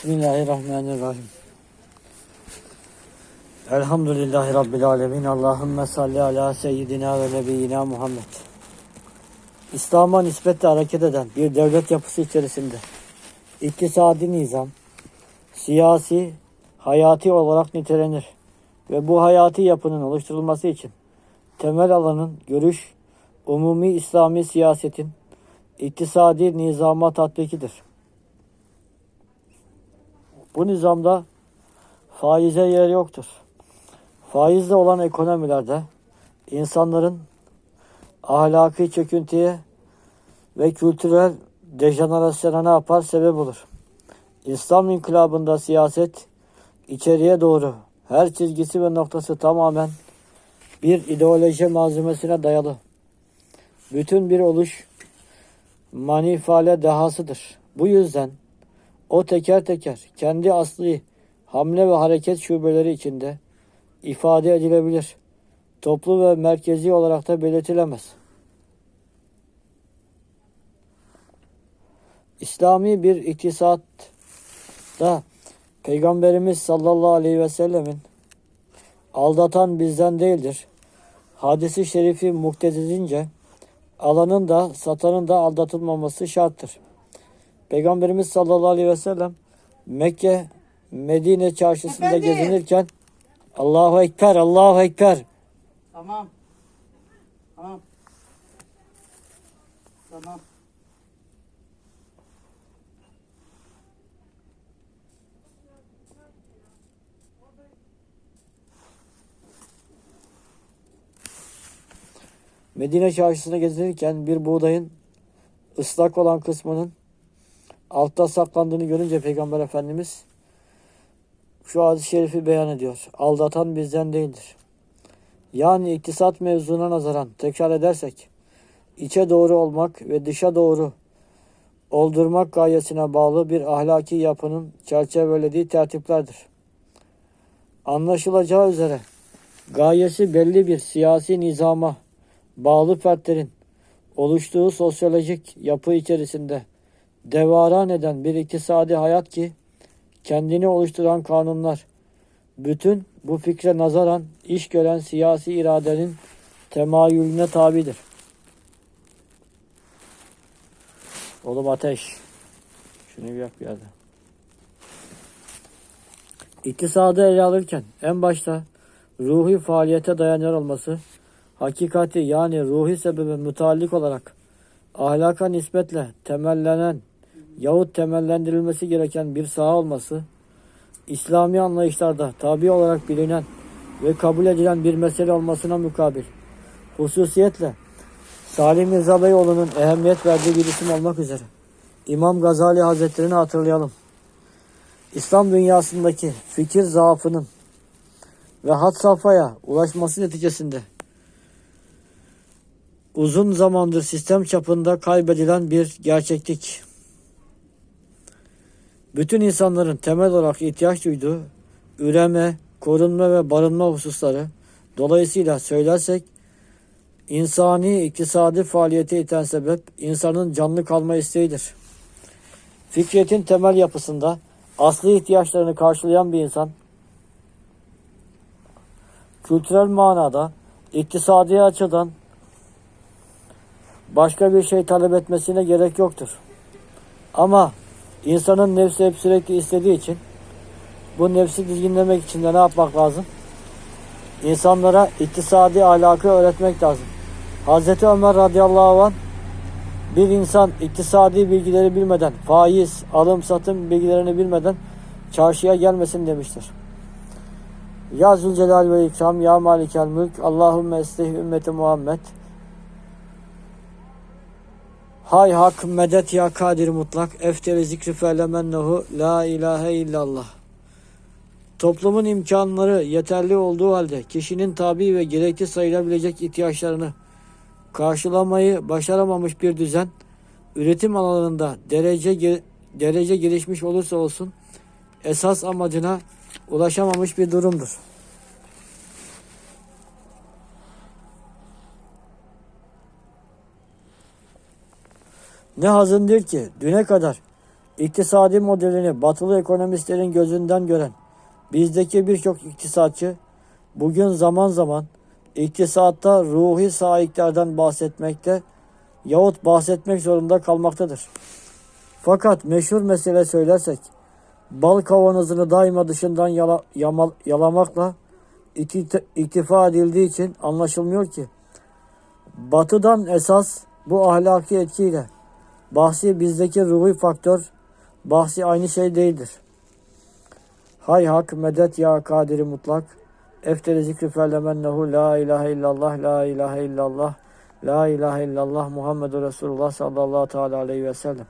Bismillahirrahmanirrahim. Elhamdülillahi Rabbil alemin. Allahümme salli ala seyyidina ve nebiyyina Muhammed. İslam'a nispetle hareket eden bir devlet yapısı içerisinde iktisadi nizam, siyasi, hayati olarak nitelenir. Ve bu hayati yapının oluşturulması için temel alanın görüş, umumi İslami siyasetin iktisadi nizama tatbikidir. Bu nizamda faize yer yoktur. Faizle olan ekonomilerde insanların ahlaki çöküntüye ve kültürel dejenerasyona ne yapar? Sebep olur. İslam inkılabında siyaset içeriye doğru her çizgisi ve noktası tamamen bir ideoloji malzemesine dayalı. Bütün bir oluş manifale dehasıdır. Bu yüzden o teker teker kendi asli hamle ve hareket şubeleri içinde ifade edilebilir. Toplu ve merkezi olarak da belirtilemez. İslami bir iktisatta Peygamberimiz sallallahu aleyhi ve sellemin aldatan bizden değildir. Hadisi şerifi muktezizince alanın da satanın da aldatılmaması şarttır. Peygamberimiz sallallahu aleyhi ve sellem Mekke Medine çarşısında Efendim? gezinirken Allahu Ekber, Allahu Ekber. Tamam. Tamam. Tamam. Medine çarşısında gezinirken bir buğdayın ıslak olan kısmının altta saklandığını görünce Peygamber Efendimiz şu hadis-i şerifi beyan ediyor. Aldatan bizden değildir. Yani iktisat mevzuna nazaran tekrar edersek içe doğru olmak ve dışa doğru oldurmak gayesine bağlı bir ahlaki yapının çerçevelediği tertiplerdir. Anlaşılacağı üzere gayesi belli bir siyasi nizama bağlı fertlerin oluştuğu sosyolojik yapı içerisinde devaran eden bir iktisadi hayat ki kendini oluşturan kanunlar bütün bu fikre nazaran iş gören siyasi iradenin temayülüne tabidir. Oğlum ateş. Şunu bir yak bir yerde. İktisadı ele alırken en başta ruhi faaliyete dayanıyor olması hakikati yani ruhi sebebe müteallik olarak ahlaka nispetle temellenen yahut temellendirilmesi gereken bir saha olması, İslami anlayışlarda tabi olarak bilinen ve kabul edilen bir mesele olmasına mukabil, hususiyetle Salim Rıza Beyoğlu'nun ehemmiyet verdiği bir isim olmak üzere İmam Gazali Hazretleri'ni hatırlayalım. İslam dünyasındaki fikir zaafının ve had safhaya ulaşması neticesinde uzun zamandır sistem çapında kaybedilen bir gerçeklik. Bütün insanların temel olarak ihtiyaç duyduğu üreme, korunma ve barınma hususları dolayısıyla söylersek insani iktisadi faaliyete iten sebep insanın canlı kalma isteğidir. Fikriyetin temel yapısında asli ihtiyaçlarını karşılayan bir insan kültürel manada iktisadi açıdan başka bir şey talep etmesine gerek yoktur. Ama insanın nefsi hep sürekli istediği için bu nefsi dizginlemek için de ne yapmak lazım? İnsanlara iktisadi ahlakı öğretmek lazım. Hazreti Ömer radıyallahu anh bir insan iktisadi bilgileri bilmeden, faiz, alım satım bilgilerini bilmeden çarşıya gelmesin demiştir. Ya Zülcelal ve İkram, Ya Malikel Mülk, Allahümme eslih ümmeti Muhammed. Hay hak medet ya kadir mutlak efteri zikri felemennehu la ilahe illallah. Toplumun imkanları yeterli olduğu halde kişinin tabi ve gerekli sayılabilecek ihtiyaçlarını karşılamayı başaramamış bir düzen üretim alanında derece derece gelişmiş olursa olsun esas amacına ulaşamamış bir durumdur. Ne hazındır ki? Düne kadar. İktisadi modelini batılı ekonomistlerin gözünden gören bizdeki birçok iktisatçı bugün zaman zaman iktisatta ruhi sahiplerden bahsetmekte yahut bahsetmek zorunda kalmaktadır. Fakat meşhur mesele söylersek bal kavanozunu daima dışından yala, yamal- yalamakla ikti- iktifa edildiği için anlaşılmıyor ki. Batıdan esas bu ahlaki etkiyle bahsi bizdeki ruhi faktör bahsi aynı şey değildir. Hay hak medet ya kadiri mutlak efteri zikri fellemennehu la ilahe illallah la ilahe illallah la ilahe illallah Muhammedur Resulullah sallallahu teala aleyhi ve sellem